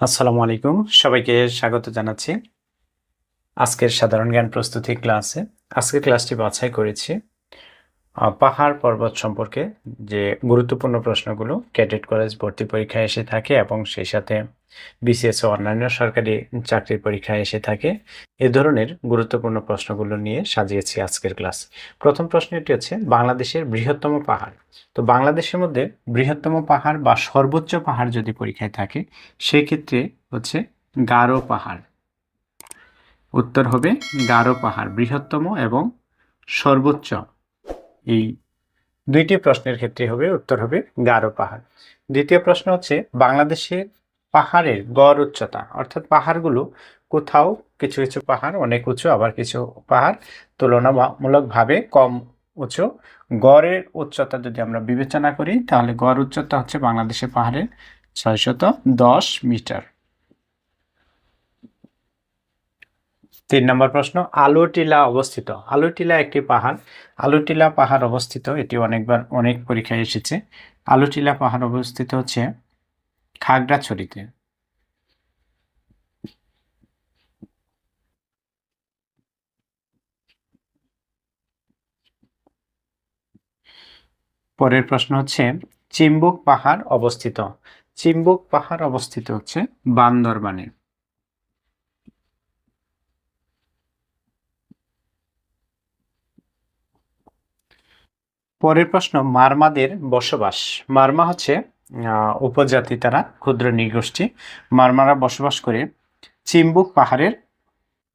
আসসালামু আলাইকুম। সবাইকে স্বাগত জানাচ্ছি। আজকের সাধারণ জ্ঞান প্রস্তুতি ক্লাসে। আজকের ক্লাসটি বাছাই করেছি। পাহাড় পর্বত সম্পর্কে যে গুরুত্বপূর্ণ প্রশ্নগুলো ক্যাডেট কলেজ ভর্তি পরীক্ষায় এসে থাকে এবং সেই সাথে বিসিএস ও অন্যান্য সরকারি চাকরির পরীক্ষায় এসে থাকে, এ ধরনের গুরুত্বপূর্ণ প্রশ্নগুলো নিয়ে সাজিয়েছি আজকের ক্লাস। প্রথম প্রশ্নটি হচ্ছে, বাংলাদেশের বৃহত্তম পাহাড়। তো বাংলাদেশের মধ্যে বৃহত্তম পাহাড় বা সর্বোচ্চ পাহাড় যদি পরীক্ষায় থাকে, সেক্ষেত্রে হচ্ছে গারো পাহাড়। উত্তর হবে গারো পাহাড়, বৃহত্তম এবং সর্বোচ্চ। এই দুইটি প্রশ্নের ক্ষেত্রে হবে, উত্তর হবে গারো পাহাড়। দ্বিতীয় প্রশ্ন হচ্ছে বাংলাদেশের পাহাড়ের গড় উচ্চতা, অর্থাৎ পাহাড়গুলো কোথাও কিছু কিছু পাহাড়, অনেক উঁচু, আবার কিছু পাহাড় তুলনামূলকভাবে কম উঁচু। গড়ের উচ্চতা যদি আমরা বিবেচনা করি, তাহলে গড় উচ্চতা হচ্ছে বাংলাদেশের পাহাড়ের ছয়শত দশ মিটার। তিন নম্বর প্রশ্ন, আলুটিলা অবস্থিত। আলুটিলা একটি পাহাড়। আলুটিলা পাহাড় অবস্থিত, এটি অনেকবার অনেক পরীক্ষায় এসেছে। আলুটিলা পাহাড় অবস্থিত হচ্ছে খাগড়াছড়িতে। পরের প্রশ্ন হচ্ছে, চিম্বুক পাহাড় অবস্থিত। চিম্বুক পাহাড় অবস্থিত হচ্ছে বান্দরবানে। পরের প্রশ্ন, মারমাদের বসবাস। মারমা হচ্ছে উপজাতি তারা, ক্ষুদ্র নৃগোষ্ঠী। মারমারা বসবাস করে চিম্বুক পাহাড়ের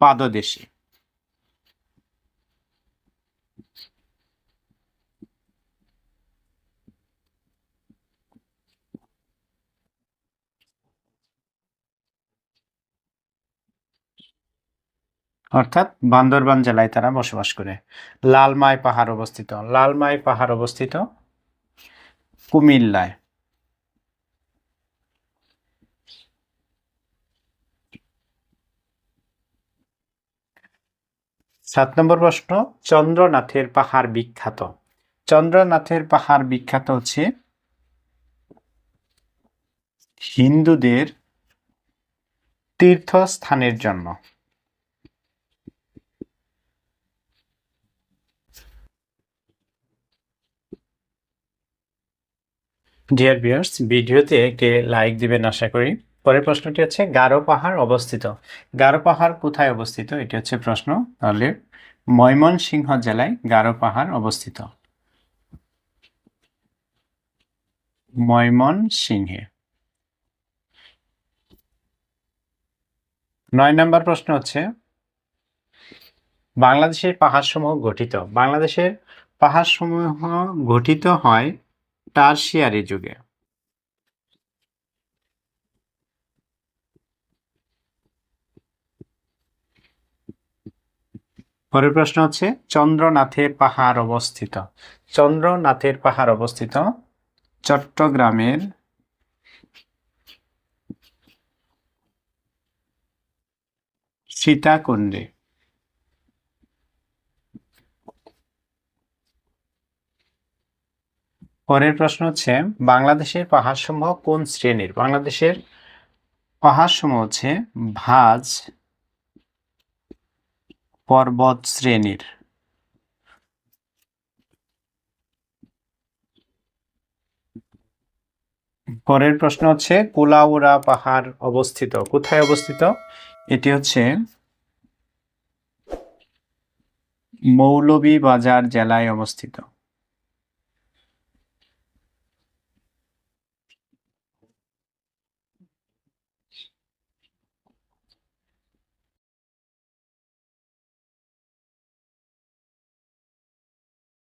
পাদদেশে। অর্থাৎ বান্দরবান জেলায় তারা বসবাস করে। লালমাই পাহাড় অবস্থিত। লালমাই পাহাড় অবস্থিত কুমিল্লায়। সাত নম্বর প্রশ্ন, চন্দ্রনাথের পাহাড় বিখ্যাত। চন্দ্রনাথের পাহাড় বিখ্যাত হচ্ছে হিন্দুদের তীর্থস্থানের জন্য। ডিয়ার ভিউয়ার্স ভিডিওতে একটি লাইক দিবেন আশা করি। পরের প্রশ্নটি হচ্ছে, গারো পাহাড় অবস্থিত। গারো পাহাড় কোথায় অবস্থিত? এটি হচ্ছে প্রশ্ন তাহলে, ময়মনসিংহ জেলায় গারো পাহাড় অবস্থিত। ময়মনসিংহে। নয় নম্বর প্রশ্ন হচ্ছে, বাংলাদেশের পাহাড়সমূহ গঠিত। বাংলাদেশের পাহাড়সমূহ গঠিত হয় টারশিয়ারি যুগে। পরের প্রশ্ন হচ্ছে চন্দ্রনাথের পাহাড় অবস্থিত। চন্দ্রনাথের পাহাড় অবস্থিত চট্টগ্রামের সীতাকুণ্ডে। পরের প্রশ্ন হচ্ছে, বাংলাদেশের পাহাড়সমূহ কোন শ্রেণির? বাংলাদেশের পাহাড়সমূহ হচ্ছে ভাজ পর্বত শ্রেণির। পরের প্রশ্ন হচ্ছে, কুলাউড়া পাহাড় অবস্থিত, কোথায় অবস্থিত? এটি হচ্ছে মৌলভীবাজার জেলায় অবস্থিত।